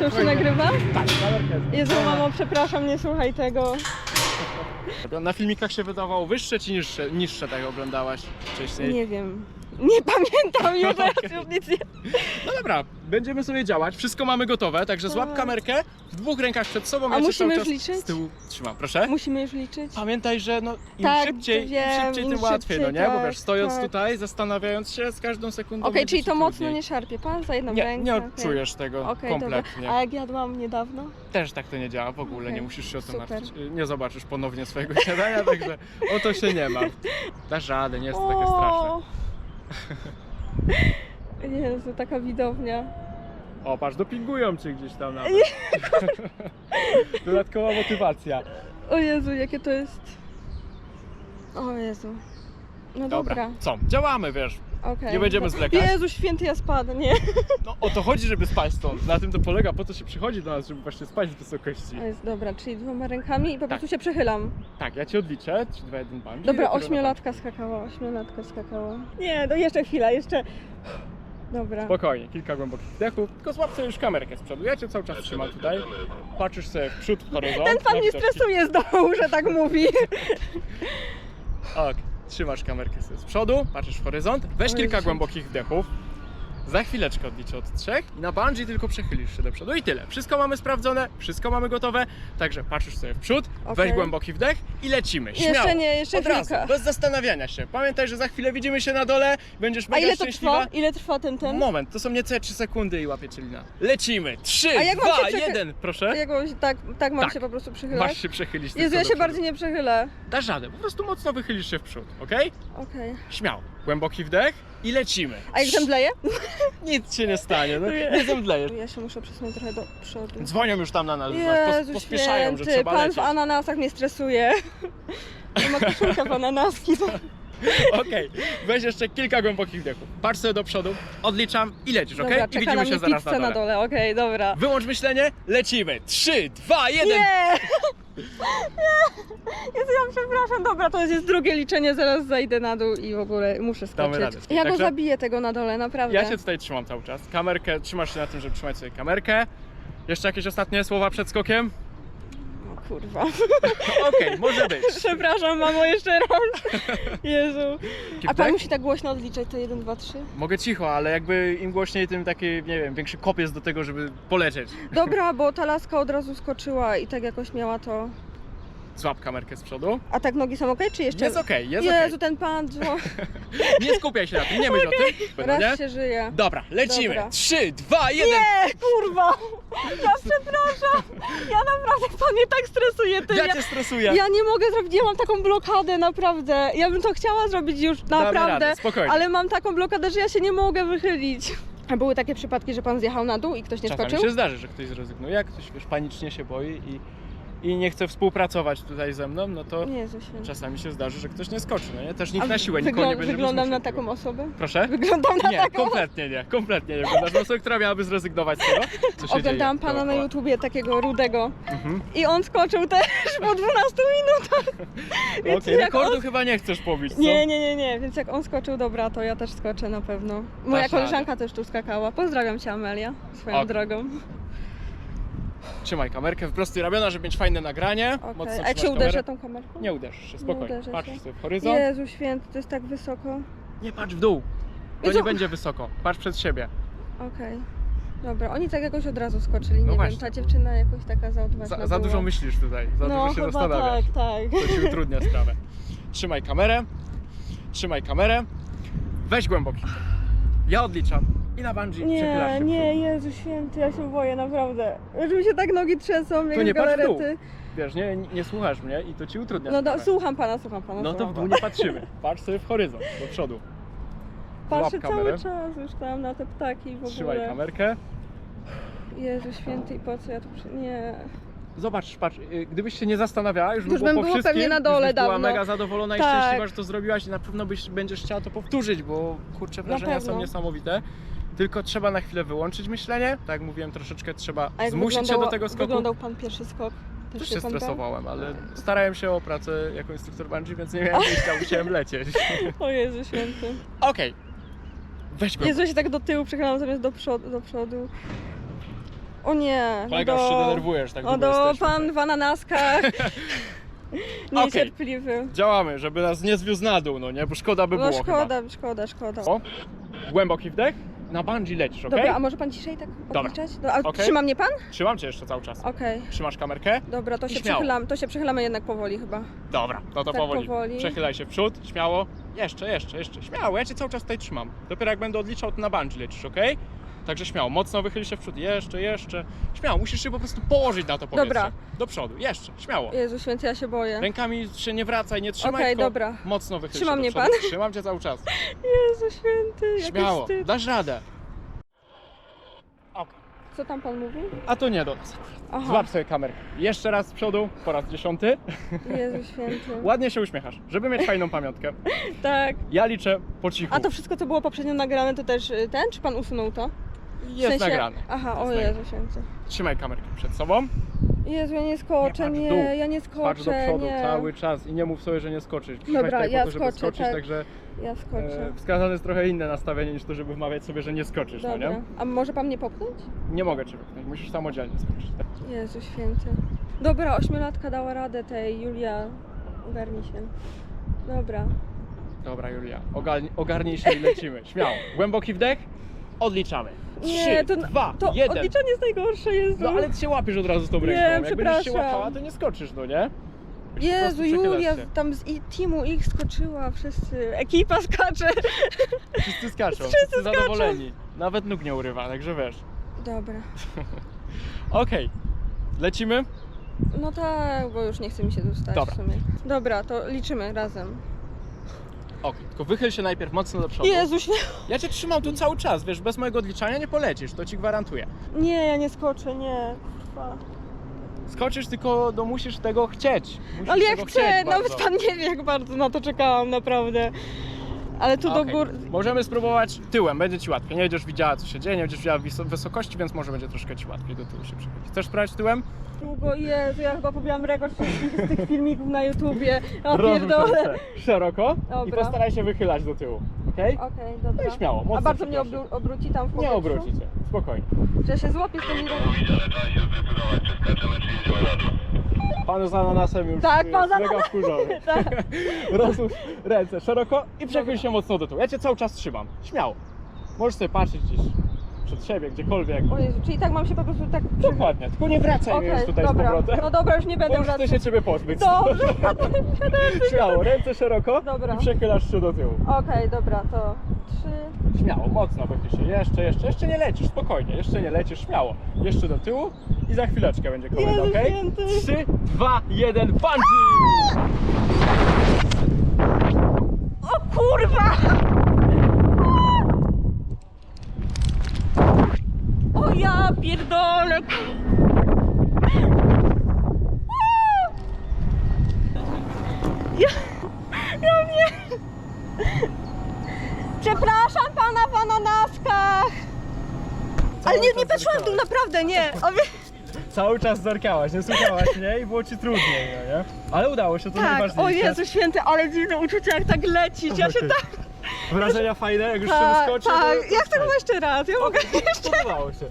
To już się nagrywa? Tak. Jezu, mamo, przepraszam, nie słuchaj tego. Na filmikach się wydawało wyższe czy niższe? Niższe tak oglądałaś wcześniej? Nie wiem. Nie pamiętam już, teraz już nic nie... No dobra, będziemy sobie działać. Wszystko mamy gotowe, także złap Tak. kamerkę w dwóch rękach przed sobą. Ja cię musimy cały już czas liczyć? Z tyłu trzymam, proszę. Musimy już liczyć? Pamiętaj, że no im Tak, szybciej, wiem, im szybciej, im tym łatwiej, no szybciej, nie? Bo tak, wiesz, stojąc tak. tutaj, zastanawiając się z każdą sekundą. Okej, będzie czyli ci to mocno trudniej. nie szarpie pan za jedną Nie, rękę? nie okej. odczujesz tego Okej, kompletnie. dobra. A jak jadłam niedawno? Też tak to nie działa w ogóle, Okej, nie musisz się o to super. martwić. Y, Nie zobaczysz ponownie swojego śniadania, także o to się nie ma. Dasz radę, nie jest to takie straszne. Jezu, taka widownia. O, patrz, dopingują cię gdzieś tam nawet. Dodatkowa motywacja. O Jezu, jakie to jest... O Jezu. No dobra, Dobra, co? Działamy, wiesz. Okej. nie będziemy zwlekać. Jezu, święty, ja spadnę, nie. No o to chodzi, żeby spać stąd. Na tym to polega, po to się przychodzi do nas, żeby właśnie spać z wysokości. O jest dobra, czyli dwoma rękami i po Tak. prostu się przechylam. Tak, ja cię odliczę. 3, 2, 1, bungee. Dobra, ośmiolatka skakała, ośmiolatka skakała. Nie, no jeszcze chwila, jeszcze... Dobra. Spokojnie, kilka głębokich wdechów. Tylko złap sobie już kamerkę z przodu. Ja cię cały czas trzymam tutaj. Patrzysz sobie w przód, w horyzont. Ten pan widoczki. stresuje z dołu, że tak mówi. Ok, trzymasz kamerkę z przodu, patrzysz w horyzont, weź O kilka głębokich wdechów. Za chwileczkę odliczę od trzech i na bungee tylko przechylisz się do przodu i tyle. Wszystko mamy sprawdzone, wszystko mamy gotowe, także patrzysz sobie w przód, weź Okej. głęboki wdech i lecimy. Śmiało. Jeszcze nie, jeszcze Od razu, chwilka. bez zastanawiania się. Pamiętaj, że za chwilę widzimy się na dole, będziesz A mega ile to szczęśliwa. trwa? Ile trwa ten ten? Moment, to są niecałe 3 sekundy i łapie cię lina. Lecimy! 3, A jak mam 2, się przechy- 1, proszę. Jak mam się, tak, tak mam Tak. się po prostu przychylać? Masz się przechylić Jezu, ja się bardziej nie przechylę. Dasz radę, po prostu mocno wychylisz się w przód, ok? Okej. Śmiało. Głęboki wdech i lecimy. A jak zemdleję? Nic się nie stanie, no, Nie. zemdlejesz. Ja się muszę przesunąć trochę do przodu. Dzwonią już tam na nas, pos, Jezu pospieszają, że święty, trzeba pan lecieć. w ananasach mnie stresuje. Nie ma koszulka w ananaski. Okej, weź jeszcze kilka głębokich wdechów. Patrz sobie do przodu, odliczam i lecisz, ok? Dobra, I czeka widzimy na się mnie zaraz pizza na dole. na dole, okej, dobra. Wyłącz myślenie, lecimy. 3, 2, 1. Nie! Nie! Jezu, ja przepraszam, dobra, to jest drugie liczenie, zaraz zajdę na dół i w ogóle muszę Damy skoczyć. radę. Ja go Także- zabiję tego na dole, naprawdę. Ja się tutaj trzymam cały czas. Kamerkę, trzymasz się na tym, żeby trzymać sobie kamerkę. Jeszcze jakieś ostatnie słowa przed skokiem? Kurwa. Okej, może być. Przepraszam, mamo, jeszcze raz. Jezu. A pan Wdech? musi tak głośno odliczać to 1, 2, 3? Mogę cicho, ale jakby im głośniej, tym taki, nie wiem, większy kop jest do tego, żeby polecieć. Dobra, bo ta laska od razu skoczyła i tak jakoś miała to. Złap kamerkę z przodu. A tak nogi są ok, czy jeszcze? Jest okej, jest Jezu, ten pan dzwo... Nie skupiaj się na tym, nie myśl o tym. no raz nie? się żyje. Dobra, lecimy. Dobra. 3, 2, 1. Nie, kurwa! Ja! Ja naprawdę pan mnie tak stresuje, ty. Ja Ja, cię stresuję. ja nie mogę zrobić, ja mam taką blokadę, naprawdę. Ja bym to chciała zrobić już, Damy naprawdę. radę, spokojnie. Ale mam taką blokadę, że ja się nie mogę wychylić. A były takie przypadki, że pan zjechał na dół i ktoś nie Czasami skoczył? się zdarzy, że ktoś zrezygnuje, jak ktoś wiesz, panicznie się boi i, i nie chce współpracować tutaj ze mną, no to Jezu święty. czasami się zdarzy, że ktoś nie skoczy, no nie? Też nikt A na siłę nikogo nie wyglą- będzie Wyglądam na taką osobę? Proszę? Wyglądam na Nie, taką kompletnie nie, kompletnie nie. Wyglądasz na osobę, która miałaby zrezygnować z tego, co się Oglądałam dzieje pana na dookoła. YouTubie, takiego rudego. Mhm. I on skoczył też po 12 minutach. Okej, Więc jak rekordu on- chyba nie chcesz pobić, co? Nie, nie, nie, nie, więc jak on skoczył, dobra, to ja też skoczę na pewno. Moja Dasz koleżanka też tu skakała. Pozdrawiam cię, Amelia, swoją Ok. drogą. Trzymaj kamerkę w prosty robiona, żeby mieć fajne nagranie. Mocno A jak trzymasz się uderzę kamerę. tą kamerką? Nie uderzysz się, spokojnie. uderzę się. sobie w horyzont. Jezu święty, to jest tak wysoko. Nie patrz w dół. To Jezu. nie będzie wysoko. Patrz przed siebie. Okej. Dobra, oni tak jakoś od razu skoczyli, nie No wiem, właśnie. ta dziewczyna jakoś taka zaodważna Za, za była. dużo myślisz tutaj, za no, dużo się chyba zastanawiasz. tak, tak. To ci utrudnia sprawę. Trzymaj kamerę. Trzymaj kamerę. Weź głęboki. Ja odliczam. I na bungee przechylasz Nie, się nie. Jezu święty, ja się boję, naprawdę. Już mi się tak nogi trzęsą, jak nie patrz w dół. galarety. Wiesz, nie, nie słuchasz mnie i to ci utrudnia No do, sprawę. słucham pana, słucham pana. No to słucham w dół nie patrzymy. Patrz sobie w horyzont, do przodu. Patrzę kamerę. cały czas już tam na te ptaki w ogóle. Trzymaj kamerkę. Jezu święty, i po co ja tu przy... Nie. Zobacz, patrz, y, gdybyś się nie zastanawiała, już, by Już było bym po była wszystkim, pewnie na już dole byś była dawno. mega zadowolona i Tak. szczęśliwa, że to zrobiłaś i na pewno byś, będziesz chciała to powtórzyć, bo kurczę, wrażenia są niesamowite. Tylko trzeba na chwilę wyłączyć myślenie. Tak jak mówiłem, troszeczkę trzeba zmusić się do tego skoku. wyglądał pan pierwszy skok? Też się się stresowałem, ale starałem się o pracę jako instruktor bungee, więc nie miałem wyjścia, musiałem lecieć. O Jezu święty. Okej. Weź go. Jezu, się tak do tyłu przechylam zamiast do przodu. Do przodu. O nie. Kolega, już się denerwujesz, tak O długo do jesteśmy. pan w ananaskach. Niecierpliwy. Działamy, żeby nas nie zwiózł na dół, no nie? Bo szkoda by No było szkoda, szkoda, szkoda. O, głęboki wdech, na bungee lecisz, ok? Dobra, a może pan ciszej tak Dobra. odliczać? No, a Okej. trzyma mnie pan? Trzymam cię jeszcze cały czas. Okej. Trzymasz kamerkę? Dobra, to I się śmiało. przechylam, to się przechylamy jednak powoli chyba. Dobra, no to Tak powoli. powoli. Przechylaj się w przód, śmiało. Jeszcze, jeszcze, jeszcze. Śmiało, ja cię cały czas tutaj trzymam. Dopiero jak będę odliczał, to na bungee lecisz, ok? Także śmiało, mocno wychyl się w przód. Jeszcze, jeszcze. Śmiało, musisz się po prostu położyć na to powietrze. Dobra. Do przodu, jeszcze, śmiało. Jezu święty, ja się boję. Rękami się nie wracaj, nie trzymaj, Okej, tylko dobra. mocno wychyl Trzyma się do mnie przodu. pan? Trzymam cię cały czas. Jezu święty, jaki Śmiało, wstyd. dasz radę. Ok. Co tam pan mówi? A to nie do nas. Aha, Złap sobie kamerkę. Jeszcze raz z przodu, po raz dziesiąty. Jezu święty. Ładnie się uśmiechasz, żeby mieć fajną pamiątkę. Tak. Ja liczę po cichu. A to wszystko, co było poprzednio nagrane, to też y, ten, czy pan usunął to? Jest sensie- nagrane. Aha, o Jest Jezu święty. Trzymaj kamerkę przed sobą. Jezu, ja nie Nie, skoczę, patrz nie, dół. ja nie Patrz skoczę, do przodu nie. cały czas i nie mów sobie, że nie skoczysz. Przyszłaś Dobra, tutaj ja po to, żeby skoczę, skoczyć, tak. także Ja skoczę. e, wskazane jest trochę inne nastawienie niż to, żeby wmawiać sobie, że nie skoczysz, no Dobra. nie? A może pan mnie popchnąć? Nie mogę cię wypchnąć, musisz samodzielnie skoczyć. Jezu święty. Dobra, ośmiolatka dała radę tej, Julia. Ogarnij się. Dobra. Dobra, Julia, ogarnij, ogarnij się i lecimy. Śmiało. Głęboki wdech, odliczamy. Nie, to, dwa, to jeden. odliczanie jest najgorsze, Jezu. No ale ty się łapiesz od razu z tą Nie, ręką. Jak będziesz się przepraszam. łapała, to nie skoczysz, no nie? Musisz po Jezu, prostu przechylać Julia się. tam z i- teamu X skoczyła, wszyscy. Ekipa skacze. Wszyscy skaczą, wszyscy skaczą. zadowoleni. Nawet nóg nie urywa, także wiesz. Dobra. Okej, lecimy? No tak, bo już nie chce mi się dostać Dobra. w sumie. Dobra, to liczymy razem. Okej, tylko wychyl się najpierw mocno do przodu. Jezu, śmie- Ja cię trzymam tu cały czas, wiesz, bez mojego odliczania nie polecisz, to ci gwarantuję. nie, ja nie skoczę, nie. Kurwa. Skoczysz, tylko no, musisz tego chcieć. Musisz Ale ja tego chcę, chcieć nawet pan nie wie jak bardzo na to czekałam, naprawdę. Ale tu do Okej, góry... Możemy spróbować tyłem, będzie ci łatwiej. Nie będziesz widziała co się dzieje, nie będziesz widziała wys- wysokości, więc może będzie troszkę ci łatwiej do tyłu się przechylić. Chcesz sprawdzić tyłem? Długo, Jezu, ja chyba pobiłam rekord wszystkich z tych filmików na YouTubie. Rozrusz pierdolę. ręce szeroko i Dobra. postaraj się wychylać do tyłu, okej? Okej, dobra. No i śmiało, mocno A bardzo mnie przepraszam. obru- obróci tam w Nie powietrzu? obróci cię, spokojnie. Że ja się złapię z tymi rękami. Pan z ananasem już Tak, jest pan z mega wkurzony. Tak. Rozłóż ręce szeroko i przechyl się mocno do tyłu. Ja cię cały czas trzymam, śmiało. Możesz sobie patrzeć gdzieś przed siebie, gdziekolwiek. O Jezu, czyli tak mam się po prostu tak... Dokładnie, tylko nie wracaj mi już Okej, tutaj dobra. z powrotem. No dobra, już nie Bo będę już chcę wracać. się ciebie pozbyć. Dobrze. Śmiało, ręce szeroko Dobra. i przechylasz się do tyłu. Okej, dobra, to trzy... Śmiało, mocno wychyl się. Jeszcze, jeszcze, jeszcze nie lecisz, spokojnie. Jeszcze nie lecisz, śmiało. Jeszcze do tyłu i za chwileczkę będzie komenda, Jezu okej? święty. 3, 2, 1, bungee! O kurwa! O ja pierdolę! Ja, ja wiem! Przepraszam pana w ananaskach! Ale nie, nie patrzyłam tu, naprawdę nie! O, wie- Cały czas zerkałaś, nie słuchałaś mnie i było ci trudniej, no nie? Ale udało się, to tak, najważniejsze. o Jezu święty, ale dziwne uczucie jak tak lecić, ja się tak... Wrażenia fajne, jak już się Tak, wyskoczy. tak, to- to ja chcę chyba jeszcze raz, ja mogę Podobało się.